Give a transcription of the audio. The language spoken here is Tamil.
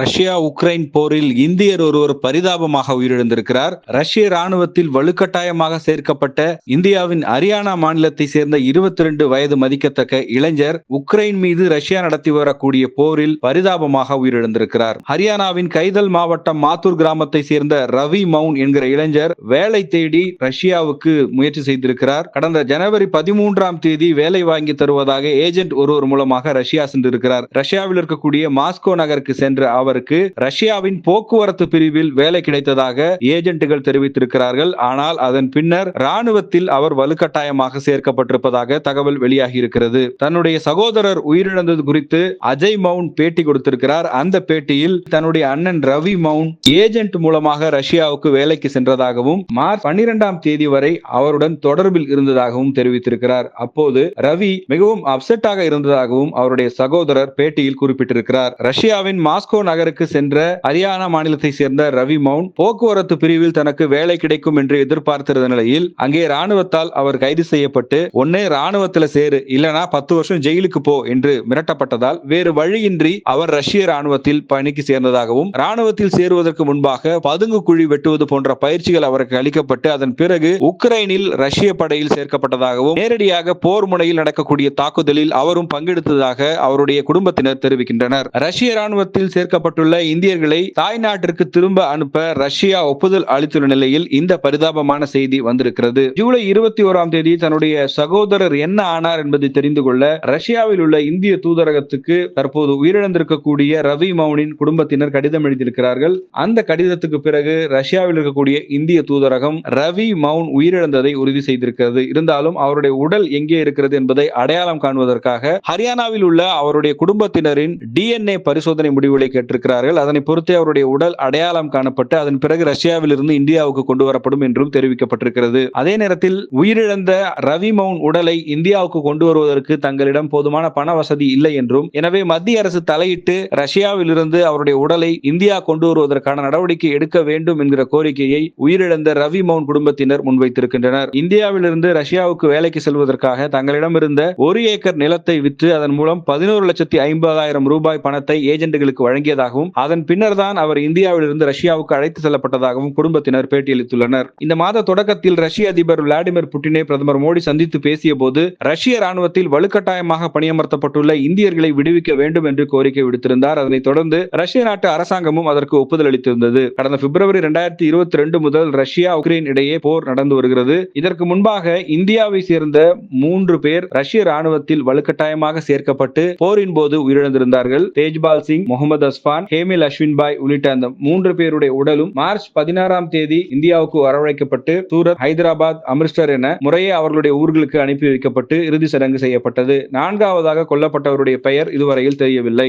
ரஷ்யா உக்ரைன் போரில் இந்தியர் ஒருவர் பரிதாபமாக உயிரிழந்திருக்கிறார். ரஷ்ய ராணுவத்தில் வலுக்கட்டாயமாக சேர்க்கப்பட்ட இந்தியாவின் ஹரியானா மாநிலத்தை சேர்ந்த இருபத்தி ரெண்டு வயது மதிக்கத்தக்க இளைஞர் உக்ரைன் மீது ரஷ்யா நடத்தி வரக்கூடிய போரில் பரிதாபமாக உயிரிழந்திருக்கிறார். ஹரியானாவின் கைதல் மாவட்டம் மாத்தூர் கிராமத்தை சேர்ந்த ரவி மவுன் என்கிற இளைஞர் வேலை தேடி ரஷ்யாவுக்கு முயற்சி செய்திருக்கிறார். கடந்த ஜனவரி பதிமூன்றாம் தேதி வேலை வாங்கி தருவதாக ஏஜென்ட் ஒருவர் மூலமாக ரஷ்யா சென்றிருக்கிறார். ரஷ்யாவில் இருக்கக்கூடிய மாஸ்கோ நகருக்கு சென்ற அவருக்கு ரஷ்யாவின் போக்குவரத்து பிரிவில் வேலை கிடைத்ததாக ஏஜென்ட்டுகள் தெரிவித்திருக்கிறார்கள். ஆனால் அதன் பின்னர் ராணுவத்தில் அவர் வலுக்கட்டாயமாக சேர்க்கப்பட்டிருப்பதாக தகவல் வெளியாகி இருக்கிறது தன்னுடைய சகோதரர் உயிரிழந்தது குறித்து அஜய் மவுன் பேட்டி கொடுத்திருக்கிறார். அந்த பேட்டியில் தன்னுடைய அண்ணன் ரவி மவுன் ஏஜென்ட் மூலமாக ரஷ்யாவுக்கு வேலைக்கு சென்றதாகவும் மார்ச் பன்னிரெண்டாம் தேதி வரை அவருடன் தொடர்பில் இருந்ததாகவும் தெரிவித்திருக்கிறார். அப்போது ரவி மிகவும் அப்செட்டாக இருந்ததாகவும் அவருடைய சகோதரர் பேட்டியில் குறிப்பிட்டிருக்கிறார். ரஷ்யாவின் மாஸ்கோ நகருக்கு சென்ற ஹரியானா மாநிலத்தை சேர்ந்த ரவி மௌன் போக்குவரத்து பிரிவில் தனக்கு வேலை கிடைக்கும் என்று எதிர்பார்த்திருந்த நிலையில் அங்கே ராணுவத்தால் அவர் கைது செய்யப்பட்டு ஒன்னே ராணுவத்துல சேரு இல்லனா பத்து வருஷம் ஜெயிலுக்கு போ என்று மிரட்டப்பட்டதால் வேறு வழியின்றி அவர் ரஷ்ய ராணுவத்தில் பணிக்கு சேர்ந்ததாகவும் ராணுவத்தில் சேருவதற்கு முன்பாக பதுங்கு குழி வெட்டுவது போன்ற பயிற்சிகள் அவருக்கு அளிக்கப்பட்டு அதன் பிறகு உக்ரைனில் ரஷ்ய படையில் சேர்க்கப்பட்டதாகவும் நேரடியாக போர் முனையில் நடக்கக்கூடிய தாக்குதலில் அவரும் பங்கெடுத்ததாக அவருடைய குடும்பத்தினர் தெரிவிக்கின்றனர். ரஷ்ய ராணுவத்தில் சேர்க்க பாதிக்கப்பட்டுள்ள இந்தியர்களை தாய்நாட்டிற்கு திரும்ப அனுப்ப ரஷ்யா ஒப்புதல் அளித்துள்ள நிலையில் இந்த பரிதாபமான செய்தி வந்திருக்கிறது. ஜூலை இருபத்தி ஓராம் தேதி தன்னுடைய சகோதரர் என்ன ஆனார் என்பதை தெரிந்து கொள்ள ரஷ்யாவில் உள்ள இந்திய தூதரகத்துக்கு தற்போது உயிரிழந்திருக்கக்கூடிய ரவி மௌனின் குடும்பத்தினர் கடிதம் எழுதியிருக்கிறார்கள். அந்த கடிதத்துக்கு பிறகு ரஷ்யாவில் இருக்கக்கூடிய இந்திய தூதரகம் ரவி மவுன் உயிரிழந்ததை உறுதி செய்திருக்கிறது. இருந்தாலும் அவருடைய உடல் எங்கே இருக்கிறது என்பதை அடையாளம் காணுவதற்காக ஹரியானாவில் உள்ள அவருடைய குடும்பத்தினரின் டிஎன்ஏ பரிசோதனை முடிவுகளை கேட்டு இருக்கிறார்கள் அதனை பொறுத்தே அவருடைய உடல் அடையாளம் காணப்பட்டு அதன் பிறகு ரஷ்யாவில் இருந்து இந்தியாவுக்கு கொண்டு வரப்படும் என்றும் தெரிவிக்கப்பட்டிருக்கிறது. அதே நேரத்தில் உயிரிழந்த ரவி மவுன் உடலை இந்தியாவுக்கு கொண்டு வருவதற்கு தங்களிடம் போதுமான பண வசதி இல்லை என்றும் எனவே மத்திய அரசு தலையிட்டு ரஷ்யாவில் இருந்து அவருடைய உடலை இந்தியா கொண்டு வருவதற்கான நடவடிக்கை எடுக்க வேண்டும் என்கிற கோரிக்கையை உயிரிழந்த ரவி மவுன் குடும்பத்தினர் முன்வைத்திருக்கின்றனர். இந்தியாவில் இருந்து ரஷ்யாவுக்கு வேலைக்கு செல்வதற்காக தங்களிடம் இருந்த ஒரு ஏக்கர் நிலத்தை விற்று அதன் மூலம் பதினோரு லட்சத்தி ஐம்பதாயிரம் ரூபாய் பணத்தை ஏஜென்ட்டுகளுக்கு வழங்கியதாகவும் அதன் பின்னர் தான் அவர் இந்தியாவிலிருந்து ரஷ்யாவுக்கு அழைத்து செல்லப்பட்டதாகவும் குடும்பத்தினர் பேட்டியளித்துள்ளனர். இந்த மாத தொடக்கத்தில் ரஷ்ய அதிபர் விளாடிமிர் புட்டினை பிரதமர் மோடி சந்தித்து பேசிய போது ரஷ்ய ராணுவத்தில் வலுக்கட்டாயமாக பணியமர்த்தப்பட்டுள்ள இந்தியர்களை விடுவிக்க வேண்டும் என்று கோரிக்கை விடுத்திருந்தார். அதனைத் தொடர்ந்து ரஷ்ய நாட்டு அரசாங்கமும் அதற்கு ஒப்புதல் அளித்திருந்தது. கடந்த பிப்ரவரி இரண்டாயிரத்தி இருபத்தி ரெண்டு முதல் ரஷ்யா உக்ரைன் இடையே போர் நடந்து வருகிறது. இதற்கு முன்பாக இந்தியாவை சேர்ந்த மூன்று பேர் ரஷ்ய ராணுவத்தில் வலுக்கட்டாயமாக சேர்க்கப்பட்டு போரின் போது உயிரிழந்திருந்தார்கள். தேஜ்பால் சிங் முகமது அஸ்பான் ஹேமில் அஸ்வின் பாய் உள்ளிட்ட அந்த மூன்று பேருடைய உடலும் மார்ச் பதினாறாம் தேதி இந்தியாவுக்கு வரவழைக்கப்பட்டு சூரத் ஹைதராபாத் அமிர்தசர் என முறையே அவர்களுடைய ஊர்களுக்கு அனுப்பி வைக்கப்பட்டு இறுதி சடங்கு செய்யப்பட்டது. நான்காவதாக கொல்லப்பட்டவருடைய பெயர் இதுவரையில் தெரியவில்லை.